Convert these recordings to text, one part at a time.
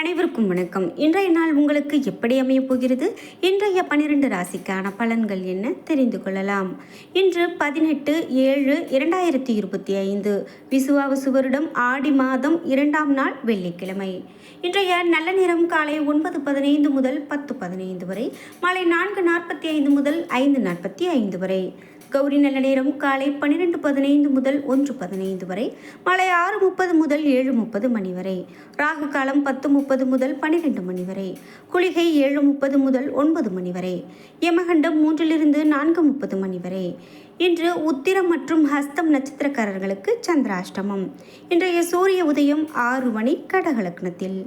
அனைவருக்கும் வணக்கம். இன்றைய நாள் உங்களுக்கு எப்படி அமையப் போகிறது? இன்றைய பனிரெண்டு ராசிக்கான பலன்கள் என்ன? தெரிந்து கொள்ளலாம். இன்று பதினெட்டு ஏழு இரண்டாயிரத்தி இருபத்தி ஐந்து. விசுவாவசு வருடம் ஆடி மாதம் இரண்டாம் நாள் வெள்ளிக்கிழமை. இன்றைய நல்ல நேரம் காலை ஒன்பது பதினைந்து முதல் பத்து பதினைந்து வரை மாலை நான்கு நாற்பத்தி ஐந்து முதல் ஐந்து நாற்பத்தி ஐந்து வரை. கௌரி நல்ல நேரம் காலை பன்னிரெண்டு பதினைந்து முதல் ஒன்று பதினைந்து வரை மாலை ஆறு முப்பது முதல் ஏழு முப்பது மணி வரை. ராகு காலம் பத்து முப்பது முதல் பன்னிரெண்டு மணி வரை குளிகை ஏழு முப்பது முதல் ஒன்பது மணி வரை யமகண்டம் மூன்றிலிருந்து நான்கு முப்பது மணி வரை. இன்று உத்திரம் மற்றும் ஹஸ்தம் நட்சத்திரக்காரர்களுக்கு சந்திராஷ்டமம். இன்றைய சூரிய உதயம் ஆறு மணி கடகலக்னத்தில்.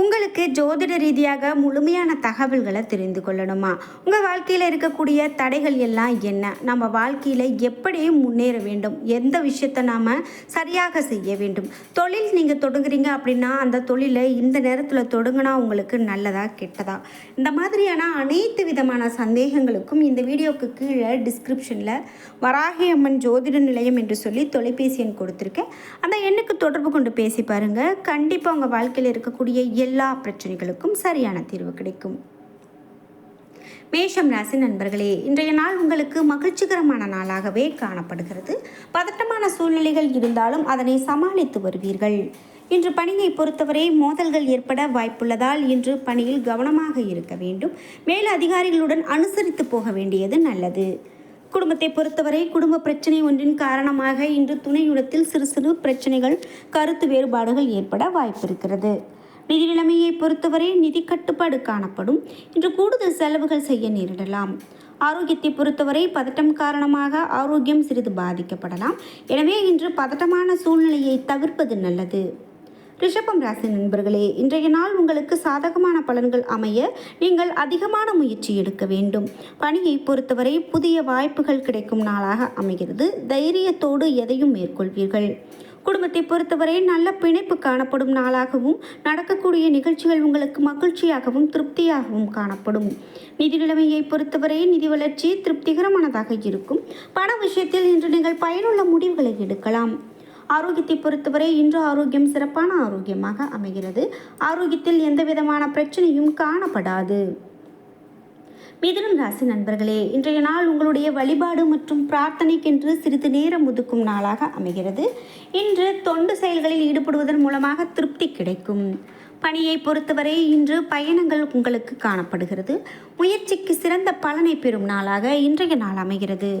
உங்களுக்கு ஜோதிட ரீதியாக முழுமையான தகவல்களை தெரிந்து கொள்ளணுமா? உங்கள் வாழ்க்கையில் இருக்கக்கூடிய தடைகள் எல்லாம் என்ன? நம்ம வாழ்க்கையில் எப்படி முன்னேற வேண்டும்? எந்த விஷயத்தை நாம் சரியாக செய்ய வேண்டும்? தொழில் நீங்கள் தொடங்குறீங்க அப்படின்னா அந்த தொழிலை இந்த நேரத்தில் தொடங்கினா உங்களுக்கு நல்லதா கெட்டதா? இந்த மாதிரியான அனைத்து விதமான சந்தேகங்களுக்கும் இந்த வீடியோவுக்கு கீழே டிஸ்கிரிப்ஷனில் வராகி அம்மன் ஜோதிட நிலையம் என்று சொல்லி தொலைபேசி எண் கொடுத்துருக்கேன். அந்த எண்ணுக்கு தொடர்பு கொண்டு பேசி பாருங்கள் கண்டிப்பாக உங்கள் வாழ்க்கையில் இருக்கக்கூடிய எல்லா பிரச்சனைகளுக்கும் சரியான தீர்வு கிடைக்கும். மேஷம் ராசி நண்பர்களே இன்றைய நாள் உங்களுக்கு மகிழ்ச்சிகரமான நாளாகவே காணப்படுகிறது. பதட்டமான சூழ்நிலைகள் இருந்தாலும் அதனை சமாளித்து வருவீர்கள். இன்று பணியை பொறுத்தவரை மோதல்கள் ஏற்பட வாய்ப்புள்ளதால் இன்று பணியில் கவனமாக இருக்க வேண்டும். மேல் அதிகாரிகளுடன் அனுசரித்து போக வேண்டியது நல்லது. குடும்பத்தை பொறுத்தவரை குடும்ப பிரச்சனை ஒன்றின் காரணமாக இன்று துணையுடத்தில் சிறு சிறு பிரச்சனைகள் கருத்து வேறுபாடுகள் ஏற்பட வாய்ப்பிருக்கிறது. நிதி நிலைமையை பொறுத்தவரை நிதி கட்டுப்பாடு காணப்படும். இன்று கூடுதல் செலவுகள் செய்ய நேரிடலாம். ஆரோக்கியத்தை பொறுத்தவரை பதட்டம் காரணமாக ஆரோக்கியம் சிறிது பாதிக்கப்படலாம். எனவே இன்று பதட்டமான சூழ்நிலையை தவிர்ப்பது நல்லது. ரிஷபம் ராசி நண்பர்களே இன்றைய நாள் உங்களுக்கு சாதகமான பலன்கள் அமைய நீங்கள் அதிகமான முயற்சி எடுக்க வேண்டும். பணியை பொறுத்தவரை புதிய வாய்ப்புகள் கிடைக்கும் நாளாக அமைகிறது. தைரியத்தோடு எதையும் மேற்கொள்வீர்கள். குடும்பத்தை பொறுத்தவரை நல்ல பிணைப்பு காணப்படும் நாளாகவும் நடக்கக்கூடிய நிகழ்ச்சிகள் உங்களுக்கு மகிழ்ச்சியாகவும் திருப்தியாகவும் காணப்படும். நிதி நிலைமையை பொறுத்தவரை நிதி வளர்ச்சி திருப்திகரமானதாக இருக்கும். பண விஷயத்தில் இன்று நீங்கள் பயனுள்ள முடிவுகளை எடுக்கலாம். ஆரோக்கியத்தை பொறுத்தவரை இன்று ஆரோக்கியம் சிறப்பான ஆரோக்கியமாக அமைகிறது. ஆரோக்கியத்தில் எந்த விதமான பிரச்சனையும் காணப்படாது. மிதுனம் ராசி நண்பர்களே இன்றைய நாள் உங்களுடைய வழிபாடு மற்றும் பிரார்த்தனைக்கென்று சிறிது நேரம் ஒதுக்கும் நாளாக அமைகிறது. இன்று தொண்டு செயல்களில் ஈடுபடுவதன் மூலமாக திருப்தி கிடைக்கும். பணியை பொறுத்தவரை இன்று பயணங்கள் உங்களுக்கு காணப்படுகிறது. முயற்சிக்கு சிறந்த பலனை பெறும் நாளாக இன்றைய நாள் அமைகிறது.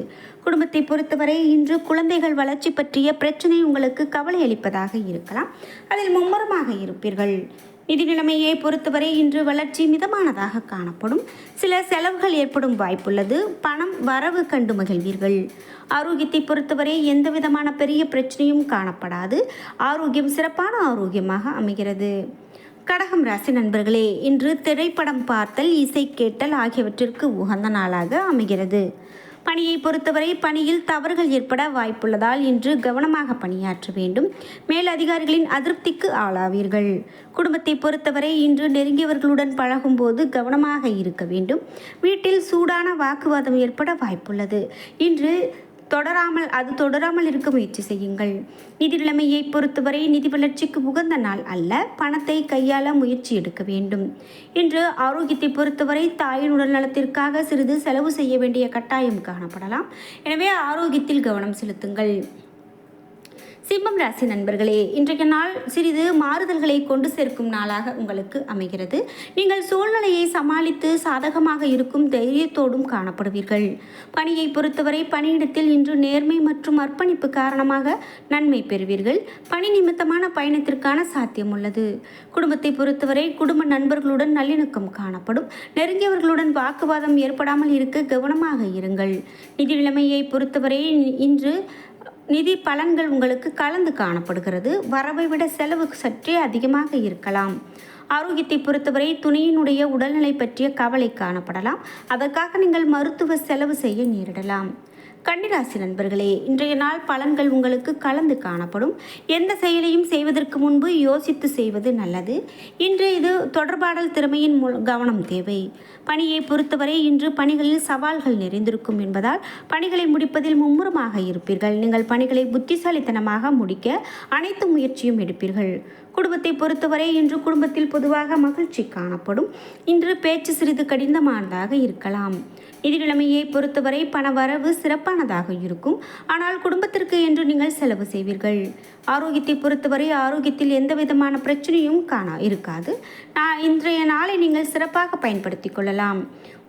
குடும்பத்தை பொறுத்தவரை இன்று குழந்தைகள் வளர்ச்சி பற்றிய பிரச்சனை உங்களுக்கு கவலை அளிப்பதாக இருக்கலாம். அதில் மும்முரமாக இருப்பீர்கள். நிதி நிலைமையை பொறுத்தவரை இன்று வளர்ச்சி மிதமானதாக காணப்படும். சில செலவுகள் ஏற்படும் வாய்ப்புள்ளது. பணம் வரவு கண்டு மகிழ்வீர்கள். ஆரோக்கியத்தை பொறுத்தவரை எந்த விதமான பெரிய பிரச்சனையும் காணப்படாது. ஆரோக்கியம் சிறப்பான ஆரோக்கியமாக அமைகிறது. கடகம் ராசி நண்பர்களே இன்று திரைப்படம் பார்த்தல் இசை கேட்டல் ஆகியவற்றிற்கு உகந்த நாளாக அமைகிறது. பணியை பொறுத்தவரை பணியில் தவறுகள் ஏற்பட வாய்ப்புள்ளதால் இன்று கவனமாக பணியாற்ற வேண்டும். மேல் அதிகாரிகளின் அதிருப்திக்கு ஆளாவீர்கள். குடும்பத்தை பொறுத்தவரை இன்று நெருங்கியவர்களுடன் பழகும்போது கவனமாக இருக்க வேண்டும். வீட்டில் சூடான வாக்குவாதம் ஏற்பட வாய்ப்புள்ளது. இன்று தொடராமல் அது தொடராமல் இருக்க முயற்சி செய்யுங்கள். நிதி நிலைமையை பொறுத்தவரை நிதி வளர்ச்சிக்கு உகந்த நாள் அல்ல பணத்தை கையாள முயற்சி எடுக்க வேண்டும். இன்று ஆரோக்கியத்தை பொறுத்தவரை தாயின் உடல் நலத்திற்காக சிறிது செலவு செய்ய வேண்டிய கட்டாயம் காணப்படலாம். எனவே ஆரோக்கியத்தில் கவனம் செலுத்துங்கள். சிம்மம் ராசி நண்பர்களே இன்றைய நாள் சிறிது மாறுதல்களை கொண்டு சேர்க்கும் நாளாக உங்களுக்கு அமைகிறது. நீங்கள் சூழ்நிலையை சமாளித்து சாதகமாக இருக்கும் தைரியத்தோடும் காணப்படுவீர்கள். பணியை பொறுத்தவரை பணியிடத்தில் இன்று நேர்மை மற்றும் அர்ப்பணிப்பு காரணமாக நன்மை பெறுவீர்கள். பணி நிமித்தமான பயணத்திற்கான சாத்தியம் உள்ளது. குடும்பத்தை பொறுத்தவரை குடும்ப நண்பர்களுடன் நல்லிணக்கம் காணப்படும். நெருங்கியவர்களுடன் வாக்குவாதம் ஏற்படாமல் இருக்க கவனமாக இருங்கள். நிதி நிலைமையை பொறுத்தவரை இன்று நிதி பலன்கள் உங்களுக்கு கலந்து காணப்படுகிறது. வரவை விட செலவு சற்றே அதிகமாக இருக்கலாம். ஆரோக்கியத்தை பொறுத்தவரை துணையினுடைய உடல்நிலை பற்றிய கவலை காணப்படலாம். அதற்காக நீங்கள் மருத்துவ செலவு செய்ய நேரிடலாம். கன்னிராசி நண்பர்களே இன்றைய நாள் பலன்கள் உங்களுக்கு கலந்து காணப்படும். எந்த செயலையும் செய்வதற்கு முன்பு யோசித்து செய்வது நல்லது. இன்று இது தொடர்பாடல் திறமையின் கவனம் தேவை. பணியை பொறுத்தவரை இன்று பணிகளில் சவால்கள் நிறைந்திருக்கும் என்பதால் பணிகளை முடிப்பதில் மும்முரமாக இருப்பீர்கள். நீங்கள் பணிகளை புத்திசாலித்தனமாக முடிக்க அனைத்து முயற்சியும் எடுப்பீர்கள். குடும்பத்தை பொறுத்தவரை இன்று குடும்பத்தில் பொதுவாக மகிழ்ச்சி காணப்படும். இன்று பேச்சு சிறிது கடினமானதாக இருக்கலாம். நிதி பொறுத்தவரை பண வரவு சிறப்பானதாக இருக்கும். ஆனால் குடும்பத்திற்கு என்று நீங்கள் செலவு செய்வீர்கள். ஆரோக்கியத்தை பொறுத்தவரை ஆரோக்கியத்தில் எந்த விதமான பிரச்சனையும் காண இருக்காது. நான் இன்றைய நாளை நீங்கள் சிறப்பாக பயன்படுத்தி கொள்ளலாம்.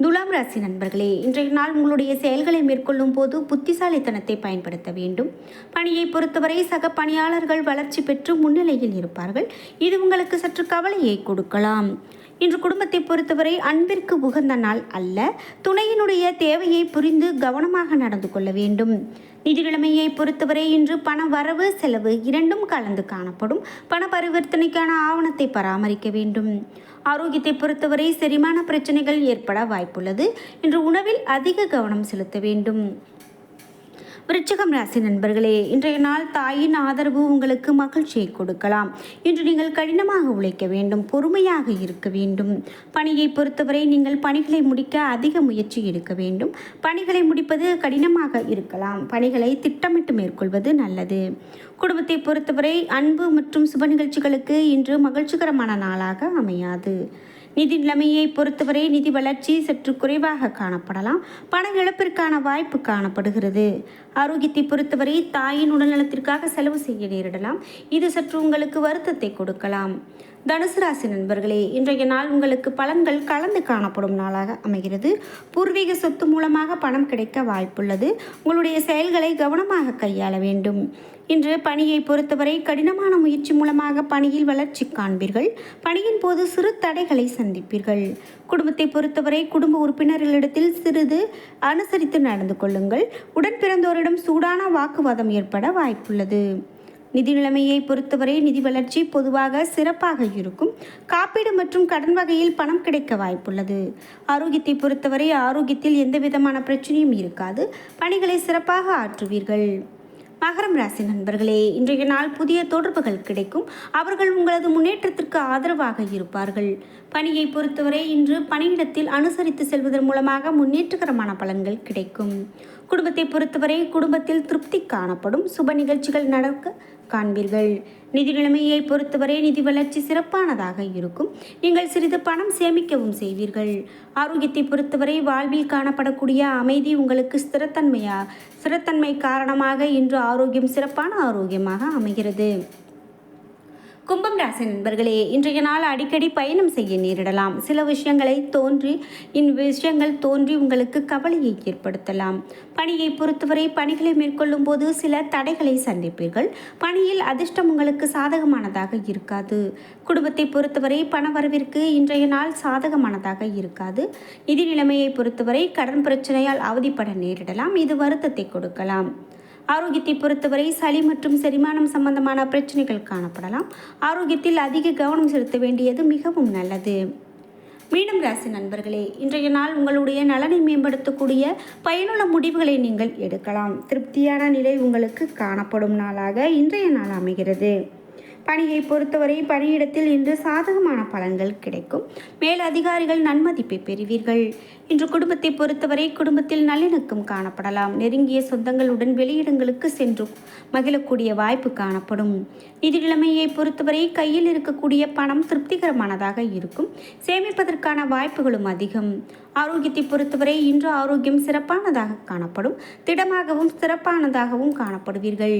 துலாம் ராசி நண்பர்களே இன்றைய நாள் உங்களுடைய செயல்களை மேற்கொள்ளும் போது புத்திசாலித்தனத்தை பயன்படுத்த வேண்டும். பணியை பொறுத்தவரை சக பணியாளர்கள் வளர்ச்சி பெற்று முன்னிலையில் இருப்பார்கள். இது உங்களுக்கு சற்று கவலையை கொடுக்கலாம். இன்று குடும்பத்தை பொறுத்தவரை அன்பிற்கு உகந்த நாள் அல்ல. துணையினுடைய தேவையை புரிந்து கவனமாக நடந்து கொள்ள வேண்டும். நிதி பொறுத்தவரை இன்று பண வரவு செலவு இரண்டும் கலந்து காணப்படும். பண பரிவர்த்தனைக்கான ஆவணத்தை பராமரிக்க வேண்டும். ஆரோக்கியத்தை பொறுத்தவரை செரிமான பிரச்சனைகள் ஏற்பட வாய்ப்புள்ளது. இன்று உணவில் அதிக கவனம் செலுத்த வேண்டும். விருச்சகம் ராசி நண்பர்களே இன்றைய நாள் தாயின் ஆதரவு உங்களுக்கு மகிழ்ச்சியை கொடுக்கலாம். இன்று நீங்கள் கடினமாக உழைக்க வேண்டும் பொறுமையாக இருக்க வேண்டும். பணியை பொறுத்தவரை நீங்கள் பணிகளை முடிக்க அதிக முயற்சி எடுக்க வேண்டும். பணிகளை முடிப்பது கடினமாக இருக்கலாம். பணிகளை திட்டமிட்டு மேற்கொள்வது நல்லது. குடும்பத்தை பொறுத்தவரை அன்பு மற்றும் சுப நிகழ்ச்சிகளுக்கு இன்று மகிழ்ச்சிகரமான நாளாக அமையாது. நிதி நிலைமையை பொறுத்தவரை நிதி வளர்ச்சி சற்று குறைவாக காணப்படலாம். பண இழப்பிற்கான வாய்ப்பு காணப்படுகிறது. ஆரோக்கியத்தை பொறுத்தவரை தாயின் உடல்நலத்திற்காக செலவு செய்ய நேரிடலாம். இது சற்று உங்களுக்கு வருத்தத்தை கொடுக்கலாம். தனுசு ராசி நண்பர்களே இன்றைய நாள் உங்களுக்கு பலன்கள் கலந்து காணப்படும் நாளாக அமைகிறது. பூர்வீக சொத்து மூலமாக பணம் கிடைக்க வாய்ப்புள்ளது. உங்களுடைய செயல்களை கவனமாக கையாள வேண்டும். இன்று பணியை பொறுத்தவரை கடினமான முயற்சி மூலமாக பணியில் வளர்ச்சி காண்பீர்கள். பணியின் போது சிறு தடைகளை சந்திப்பீர்கள். குடும்பத்தை பொறுத்தவரை குடும்ப உறுப்பினர்களிடத்தில் சிறிது அனுசரித்து நடந்து கொள்ளுங்கள். உடன் பிறந்தோரிடம் சூடான வாக்குவாதம் ஏற்பட வாய்ப்புள்ளது. நிதி நிலைமையை பொறுத்தவரை நிதி வளர்ச்சி பொதுவாக சிறப்பாக இருக்கும். காப்பீடு மற்றும் கடன் வகையில் பணம் கிடைக்க வாய்ப்புள்ளது. ஆரோக்கியத்தை பொறுத்தவரை ஆரோக்கியத்தில் எந்த விதமான பிரச்சனையும் இருக்காது. பணிகளை சிறப்பாக ஆற்றுவீர்கள். மகரம் ராசி நண்பர்களே இன்றைய நாள் புதிய தொடர்புகள் கிடைக்கும். அவர்கள் உங்களது முன்னேற்றத்திற்கு ஆதரவாக இருப்பார்கள். பணியை பொறுத்தவரை இன்று பணியிடத்தில் அனுசரித்து செல்வதன் மூலமாக முன்னேற்றகரமான பலன்கள் கிடைக்கும். குடும்பத்தை பொறுத்தவரை குடும்பத்தில் திருப்தி காணப்படும் சுப நிகழ்ச்சிகள் நடக்க காண்பீர்கள். நிதி நிலைமையை பொறுத்தவரை நிதி வளர்ச்சி சிறப்பானதாக இருக்கும். நீங்கள் சிறிது பணம் சேமிக்கவும் செய்வீர்கள். ஆரோக்கியத்தை பொறுத்தவரை வாழ்வில் காணப்படக்கூடிய அமைதி உங்களுக்கு ஸ்திரத்தன்மையா ஸ்திரத்தன்மை காரணமாக இன்று ஆரோக்கியம் சிறப்பான ஆரோக்கியமாக அமைகிறது. கும்பம் ராசி நண்பர்களே இன்றைய நாள் அடிக்கடி பயணம் செய்ய நேரிடலாம். சில விஷயங்களை தோன்றி இன் விஷயங்கள் தோன்றி உங்களுக்கு கவலையை ஏற்படுத்தலாம். பணியை பொறுத்தவரை பணிகளை மேற்கொள்ளும் போது சில தடைகளை சந்திப்பீர்கள். பணியில் அதிர்ஷ்டம் உங்களுக்கு சாதகமானதாக இருக்காது. குடும்பத்தை பொறுத்தவரை பண வரவிற்கு இன்றைய நாள் சாதகமானதாக இருக்காது. நிதி நிலைமையை பொறுத்தவரை கடன் பிரச்சனையால் அவதிப்பட நேரிடலாம். இது வருத்தத்தை கொடுக்கலாம். ஆரோக்கியத்தை பொறுத்தவரை சளி மற்றும் செரிமானம் சம்பந்தமான பிரச்சனைகள் காணப்படலாம். ஆரோக்கியத்தில் அதிக கவனம் செலுத்த வேண்டியது மிகவும் நல்லது. மீண்டும் ராசி நண்பர்களே இன்றைய நாள் உங்களுடைய நலனை மேம்படுத்தக்கூடிய பயனுள்ள முடிவுகளை நீங்கள் எடுக்கலாம். திருப்தியான நிலை உங்களுக்கு காணப்படும் நாளாக இன்றைய நாள் அமைகிறது. பணியை பொறுத்தவரை பணியிடத்தில் இன்று சாதகமான பலன்கள் கிடைக்கும். மேல் அதிகாரிகள் நன்மதிப்பை பெறுவீர்கள். இன்று குடும்பத்தை பொறுத்தவரை குடும்பத்தில் நல்லிணக்கம் காணப்படலாம். நெருங்கிய சொந்தங்களுடன் வெளியிடங்களுக்கு சென்று மகிழக்கூடிய வாய்ப்பு காணப்படும். நிதி நிலைமையை பொறுத்தவரை கையில் இருக்கக்கூடிய பணம் திருப்திகரமானதாக இருக்கும். சேமிப்பதற்கான வாய்ப்புகளும் அதிகம். ஆரோக்கியத்தை பொறுத்தவரை இன்று ஆரோக்கியம் சிறப்பானதாக காணப்படும். திடமாகவும் சிறப்பானதாகவும் காணப்படுவீர்கள்.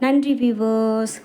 நன்றி வியூவர்ஸ்